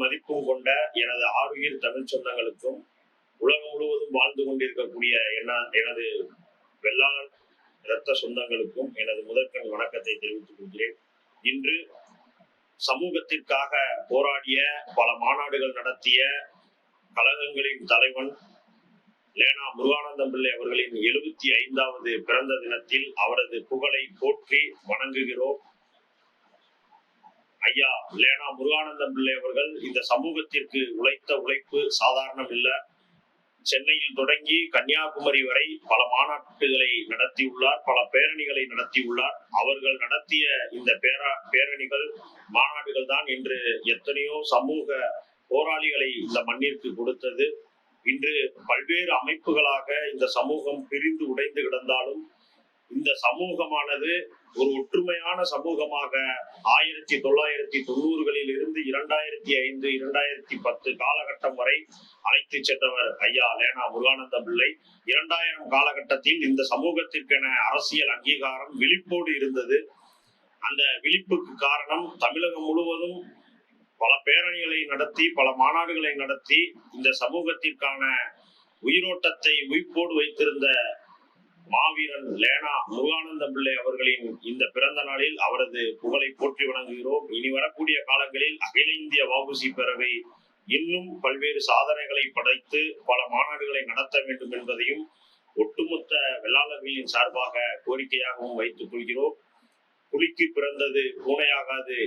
மதிப்பும் கொண்ட எனது ஆறுயிர் தமிழ் சொந்தங்களுக்கும் உலகம் முழுவதும் வாழ்ந்து கொண்டிருக்கக்கூடிய என்ன எனது வெள்ளாளர் இரத்த சொந்தங்களுக்கும் எனது முதற்கண் வணக்கத்தை தெரிவித்துக் கொள்கிறேன். இன்று சமூகத்திற்காக போராடிய பல மாநாடுகள் நடத்திய கழகங்களின் தலைவன் லேனா முருகானந்தம் பிள்ளை அவர்களின் எழுபத்தி ஐந்தாவது பிறந்த தினத்தில் அவரது புகழை போற்றி வணங்குகிறோம். ஐயா லேனா முருகானந்தம் பிள்ளை அவர்கள் இந்த சமூகத்திற்கு உழைத்த உழைப்பு சாதாரணம் இல்ல. சென்னையில் தொடங்கி கன்னியாகுமரி வரை பல மாநாட்டுகளை நடத்தியுள்ளார் பல பேரணிகளை நடத்தியுள்ளார் அவர்கள் நடத்திய இந்த பேரா பேரணிகள் மாநாடுகள் தான் இன்று எத்தனையோ சமூக போராளிகளை இந்த மண்ணிற்கு கொடுத்தது. இன்று பல்வேறு அமைப்புகளாக இந்த சமூகம் பிரிந்து உடைந்து கிடந்தாலும் இந்த சமூகமானது ஒரு ஒற்றுமையான சமூகமாக ஆயிரத்தி தொள்ளாயிரத்தி தொண்ணூறுகளில் இருந்து இரண்டாயிரத்தி ஐந்து இரண்டாயிரத்தி பத்து காலகட்டம் வரை அழைத்து சென்றவர் ஐயா லேனா முருகானந்த பிள்ளை. இரண்டாயிரம் காலகட்டத்தில் இந்த சமூகத்திற்கென அரசியல் அங்கீகாரம் விழிப்போடு இருந்தது. அந்த விழிப்புக்கு காரணம் தமிழகம் முழுவதும் பல பேரணிகளை நடத்தி பல மாநாடுகளை நடத்தி இந்த சமூகத்திற்கான உயிரோட்டத்தை உயிர்ப்போடு வைத்திருந்த மாவீரன் லேனா முருகானந்த பிள்ளை அவர்களின் இந்த பிறந்த நாளில் அவரது புகழை போற்றி வணங்குகிறோம். இனி வரக்கூடிய காலங்களில் அகில இந்திய வாபுசி பேரவை இன்னும் பல்வேறு சாதனைகளை படைத்து பல மாநாடுகளை நடத்த வேண்டும் என்பதையும் ஒட்டுமொத்த வெள்ளாளர்களின் சார்பாக கோரிக்கையாகவும் வைத்துக் கொள்கிறோம். புலிக்கு பிறந்தது பூனையாகாது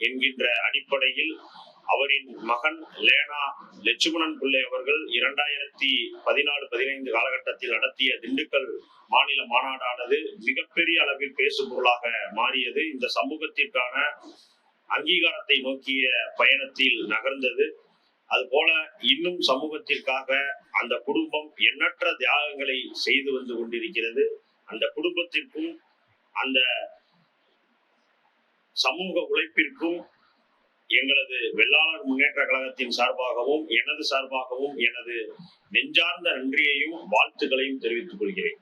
என்கின்ற அடிப்படையில் அவரின் மகன் லேனா லட்சுமணன் பிள்ளை அவர்கள் இரண்டாயிரத்தி பதினாலு பதினைந்து காலகட்டத்தில் நடத்திய திண்டுக்கல் மாநில மாநாடானது மிகப்பெரிய அளவில் பேசும் பொருளாக மாறியது. இந்த சமூகத்திற்கான அங்கீகாரத்தை நோக்கிய பயணத்தில் நகர்ந்தது. அதுபோல இன்னும் சமூகத்திற்காக அந்த குடும்பம் எண்ணற்ற தியாகங்களை செய்து வந்து கொண்டிருக்கிறது. அந்த குடும்பத்திற்கும் அந்த சமூக உழைப்பிற்கும் எங்களது வெள்ளாளர் முன்னேற்ற கழகத்தின் சார்பாகவும் எனது சார்பாகவும் எனது நெஞ்சார்ந்த நன்றியையும் வாழ்த்துக்களையும் தெரிவித்துக் கொள்கிறேன்.